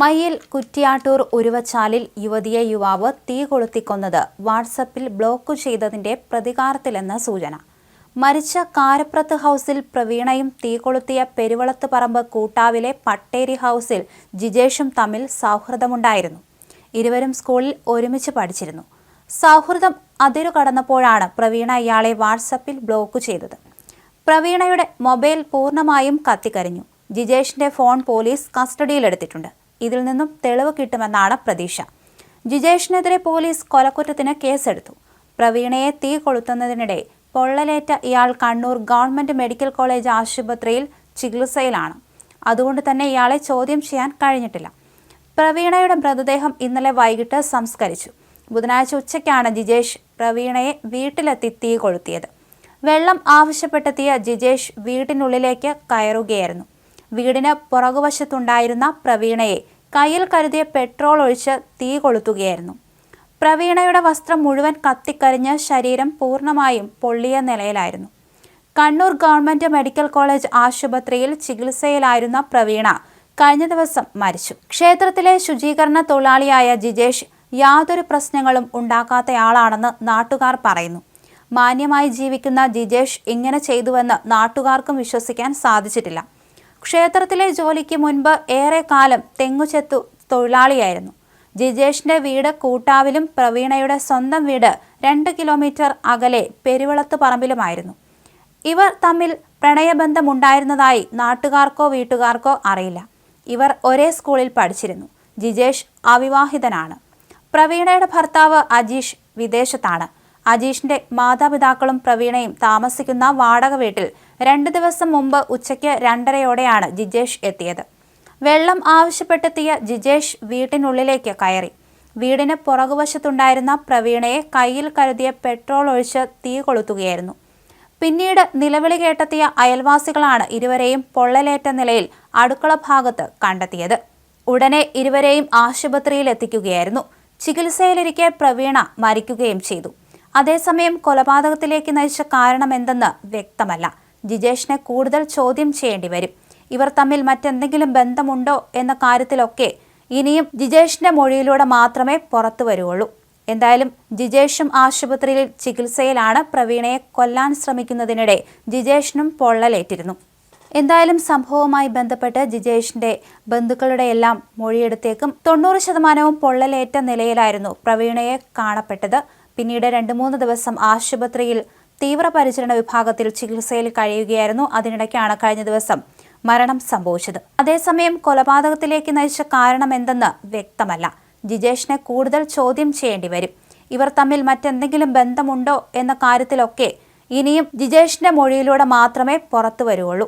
മയ്യിൽ കുറ്റിയാട്ടൂർ ഉരുവച്ചാലിൽ യുവതിയെ യുവാവ് തീ കൊളുത്തിക്കൊന്നത് വാട്സപ്പിൽ ബ്ലോക്ക് ചെയ്തതിന്റെ പ്രതികാരത്തിലെന്ന സൂചന. മരിച്ച കാരപ്രത്ത് ഹൗസിൽ പ്രവീണയും തീ കൊളുത്തിയ പെരുവളത്ത് പറമ്പ് കൂട്ടാവിലെ പട്ടേരി ഹൗസിൽ ജിജേഷും തമ്മിൽ സൗഹൃദമുണ്ടായിരുന്നു. ഇരുവരും സ്കൂളിൽ ഒരുമിച്ച് പഠിച്ചിരുന്നു. സൗഹൃദം അതിരു കടന്നപ്പോഴാണ് പ്രവീണ ഇയാളെ വാട്സപ്പിൽ ബ്ലോക്ക് ചെയ്തത്. പ്രവീണയുടെ മൊബൈൽ പൂർണമായും കത്തിക്കരിഞ്ഞു. ജിജേഷിന്റെ ഫോൺ പോലീസ് കസ്റ്റഡിയിലെടുത്തിട്ടുണ്ട്. ഇതിൽ നിന്നും തെളിവ് കിട്ടുമെന്നാണ് പ്രതീക്ഷ. ജിജേഷിനെതിരെ പോലീസ് കൊലക്കുറ്റത്തിന് കേസെടുത്തു. പ്രവീണയെ തീ കൊളുത്തുന്നതിനിടെ പൊള്ളലേറ്റ ഇയാൾ കണ്ണൂർ ഗവൺമെന്റ് മെഡിക്കൽ കോളേജ് ആശുപത്രിയിൽ ചികിത്സയിലാണ്. അതുകൊണ്ട് തന്നെ ഇയാളെ ചോദ്യം ചെയ്യാൻ കഴിഞ്ഞിട്ടില്ല. പ്രവീണയുടെ മൃതദേഹം ഇന്നലെ വൈകിട്ട് സംസ്കരിച്ചു. ബുധനാഴ്ച ഉച്ചയ്ക്കാണ് ജിജേഷ് പ്രവീണയെ വീട്ടിലെത്തി തീ കൊളുത്തിയത്. വെള്ളം ആവശ്യപ്പെട്ടെത്തിയ ജിജേഷ് വീട്ടിനുള്ളിലേക്ക് കയറുകയായിരുന്നു. വീടിന് പുറകുവശത്തുണ്ടായിരുന്ന പ്രവീണയെ കയ്യിൽ കരുതിയ പെട്രോൾ ഒഴിച്ച് തീ കൊളുത്തുകയായിരുന്നു. പ്രവീണയുടെ വസ്ത്രം മുഴുവൻ കത്തിക്കരിഞ്ഞ് ശരീരം പൂർണമായും പൊള്ളിയ നിലയിലായിരുന്നു. കണ്ണൂർ ഗവൺമെന്റ് മെഡിക്കൽ കോളേജ് ആശുപത്രിയിൽ ചികിത്സയിലായിരുന്ന പ്രവീണ കഴിഞ്ഞ ദിവസം മരിച്ചു. ക്ഷേത്രത്തിലെ ശുചീകരണ തൊഴിലാളിയായ ജിജേഷ് യാതൊരു പ്രശ്നങ്ങളും ഉണ്ടാക്കാത്തയാളാണെന്ന് നാട്ടുകാർ പറയുന്നു. മാന്യമായി ജീവിക്കുന്ന ജിജേഷ് ഇങ്ങനെ ചെയ്തുവെന്ന് നാട്ടുകാർക്കും വിശ്വസിക്കാൻ സാധിച്ചിട്ടില്ല. ക്ഷേത്രത്തിലെ ജോലിക്ക് മുൻപ് ഏറെക്കാലം തെങ്ങുചെത്തു തൊഴിലാളിയായിരുന്നു. ജിജേഷിന്റെ വീട് കൂട്ടാവിലും പ്രവീണയുടെ സ്വന്തം വീട് രണ്ട് കിലോമീറ്റർ അകലെ പെരുവളത്ത് പറമ്പിലുമായിരുന്നു. ഇവർ തമ്മിൽ പ്രണയബന്ധമുണ്ടായിരുന്നതായി നാട്ടുകാർക്കോ വീട്ടുകാർക്കോ അറിയില്ല. ഇവർ ഒരേ സ്കൂളിൽ പഠിച്ചിരുന്നു. ജിജേഷ് അവിവാഹിതനാണ്. പ്രവീണയുടെ ഭർത്താവ് അജീഷ് വിദേശത്താണ്. അജീഷിന്റെ മാതാപിതാക്കളും പ്രവീണയും താമസിക്കുന്ന വാടക വീട്ടിൽ രണ്ടു ദിവസം മുമ്പ് ഉച്ചയ്ക്ക് രണ്ടരയോടെയാണ് ജിജേഷ് എത്തിയത്. വെള്ളം ആവശ്യപ്പെട്ടെത്തിയ ജിജേഷ് വീട്ടിനുള്ളിലേക്ക് കയറി. വീടിന് പുറകുവശത്തുണ്ടായിരുന്ന പ്രവീണയെ കയ്യിൽ കരുതിയ പെട്രോൾ ഒഴിച്ച് തീ കൊളുത്തുകയായിരുന്നു. പിന്നീട് നിലവിളി കേട്ടെത്തിയ അയൽവാസികളാണ് ഇരുവരെയും പൊള്ളലേറ്റ നിലയിൽ അടുക്കള ഭാഗത്ത് കണ്ടെത്തിയത്. ഉടനെ ഇരുവരെയും ആശുപത്രിയിൽ എത്തിക്കുകയായിരുന്നു ചികിത്സയിലിരിക്കെ പ്രവീണ മരിക്കുകയും ചെയ്തു. അതേസമയം കൊലപാതകത്തിലേക്ക് നയിച്ച കാരണമെന്തെന്ന് വ്യക്തമല്ല. ജിജേഷിനെ കൂടുതൽ ചോദ്യം ചെയ്യേണ്ടി വരും. ഇവർ തമ്മിൽ മറ്റെന്തെങ്കിലും ബന്ധമുണ്ടോ എന്ന കാര്യത്തിലൊക്കെ ഇനിയും ജിജേഷിന്റെ മൊഴിയിലൂടെ മാത്രമേ പുറത്തു വരുവുള്ളൂ എന്തായാലും ജിജേഷും ആശുപത്രിയിൽ ചികിത്സയിലാണ് പ്രവീണയെ കൊല്ലാൻ ശ്രമിക്കുന്നതിനിടെ ജിജേഷിനും പൊള്ളലേറ്റിരുന്നു. എന്തായാലും സംഭവവുമായി ബന്ധപ്പെട്ട് ജിജേഷിന്റെ ബന്ധുക്കളുടെ എല്ലാം മൊഴിയെടുത്തേക്കും തൊണ്ണൂറ് ശതമാനവും പൊള്ളലേറ്റ നിലയിലായിരുന്നു പ്രവീണയെ കാണപ്പെട്ടത്. പിന്നീട് രണ്ട് മൂന്ന് ദിവസം ആശുപത്രിയിൽ തീവ്രപരിചരണ വിഭാഗത്തിൽ ചികിത്സയിൽ കഴിയുകയായിരുന്നു. അതിനിടയ്ക്കാണ് കഴിഞ്ഞ ദിവസം മരണം സംഭവിച്ചത്. അതേസമയം കൊലപാതകത്തിലേക്ക് നയിച്ച കാരണം എന്തെന്ന് വ്യക്തമല്ല. ജിജേഷിനെ കൂടുതൽ ചോദ്യം ചെയ്യേണ്ടി വരും. ഇവർ തമ്മിൽ മറ്റെന്തെങ്കിലും ബന്ധമുണ്ടോ എന്ന കാര്യത്തിലൊക്കെ ഇനിയും ജിജേഷിന്റെ മൊഴിയിലൂടെ മാത്രമേ പുറത്തു വരുവുള്ളൂ